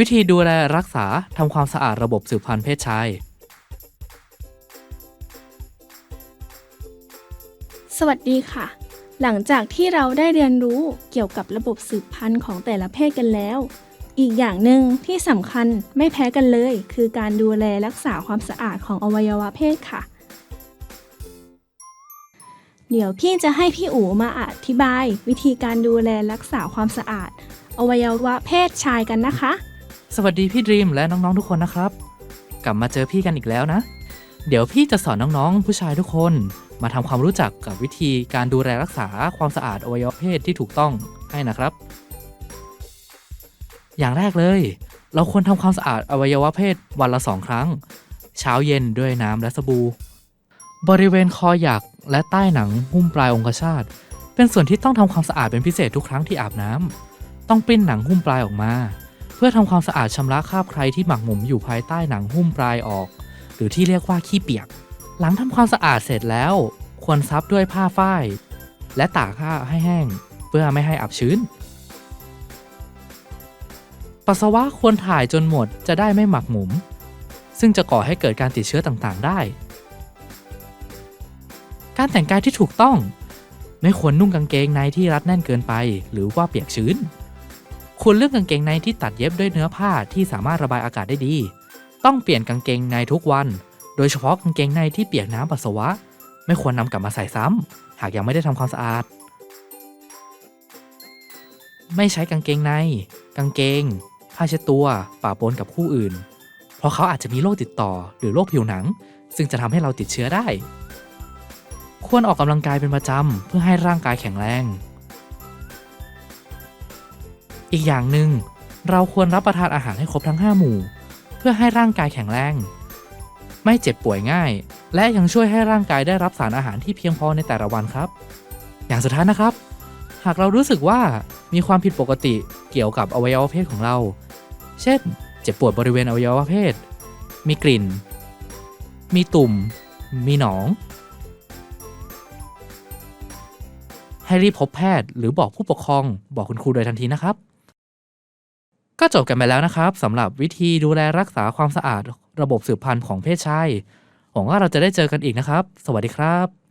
วิธีดูแลรักษาทำความสะอาดระบบสืบพันธุ์เพศชาย สวัสดีค่ะ หลังจากที่เราได้เรียนรู้เกี่ยวกับระบบสืบพันธุ์ของแต่ละเพศกันแล้ว อีกอย่างหนึ่งที่สำคัญไม่แพ้กันเลย คือการดูแลรักษาความสะอาดของอวัยวะเพศค่ะ เดี๋ยวพี่จะให้พี่อู๋มาอธิบาย วิธีการดูแลรักษาความสะอาด อวัยวะเพศชายกันนะคะ สวัสดีพี่ดรีมและน้องๆทุกคนนะครับ กลับมาเจอพี่กันอีกแล้วนะ เดี๋ยวพี่จะสอนน้องๆผู้ชายทุกคน มาทำความรู้จักกับวิธีการดูแลรักษาความสะอาดอวัยวะเพศที่ถูกต้องให้นะครับ อย่างแรกเลย เราควรทำความสะอาดอวัยวะเพศวันละสองครั้ง เช้าเย็นด้วยน้ำและสบู่บริเวณคอหยักและใต้หนังหุ้มปลายองคชาตเป็นส่วนที่ต้องทำความสะอาดเป็นพิเศษทุกครั้งที่อาบน้ำต้องปิ้นหนังหุ้มปลายออกมา เพื่อทำความสะอาดชำระคราบใครที่หมักหมมอยู่ภายใต้หนังหุ้มปลายออก หรือที่เรียกว่าขี้เปียก หลังทำความสะอาดเสร็จแล้ว ควรซับด้วยผ้าฝ้าย และตากผ้าให้แห้ง เพื่อไม่ให้อับชื้น ปัสสาวะควรถ่ายจนหมดจะได้ไม่หมักหมม ซึ่งจะก่อให้เกิดการติดเชื้อต่างๆ ได้ การแต่งกายที่ถูกต้อง ไม่ควรนุ่งกางเกงในที่รัดแน่นเกินไป หรือว่าเปียกชื้น ควรเลือกกางเกงในที่ตัดเย็บด้วยเนื้อผ้าที่สามารถระบายอากาศได้ดี ต้องเปลี่ยนกางเกงในทุกวัน โดยเฉพาะกางเกงในที่เปียกน้ำปัสสาวะ ไม่ควรนำกลับมาใส่ซ้ำหากยังไม่ได้ทำความสะอาด ไม่ใช้กางเกงใน กางเกง ผ้าเช็ดตัวป่าปนกับคู่อื่น เพราะเขาอาจจะมีโรคติดต่อ หรือโรคผิวหนัง ซึ่งจะทำให้เราติดเชื้อได้ ควรออกกำลังกายเป็นประจำเพื่อให้ร่างกายแข็งแรง อีกอย่างหนึ่งเราควรรับประทานอาหารให้ครบทั้ง 5 หมู่ เพื่อให้ร่างกายแข็งแรง ไม่เจ็บป่วยง่าย และยังช่วยให้ร่างกายได้รับสารอาหารที่เพียงพอในแต่ละวันครับ อย่างสุดท้ายนะครับ หากเรารู้สึกว่ามีความผิดปกติเกี่ยวกับอวัยวะเพศของเรา เช่น เจ็บปวดบริเวณอวัยวะเพศ มีกลิ่น มีตุ่ม มีหนอง ให้รีบพบแพทย์หรือบอกผู้ปกครอง บอกคุณครูโดยทันทีนะครับ ก็จบกันไปแล้วนะครับสำหรับวิธีดูแลรักษาความสะอาดระบบสืบพันธุ์ของเพศชายหวังว่าเราจะได้เจอกันอีกนะครับ สวัสดีครับ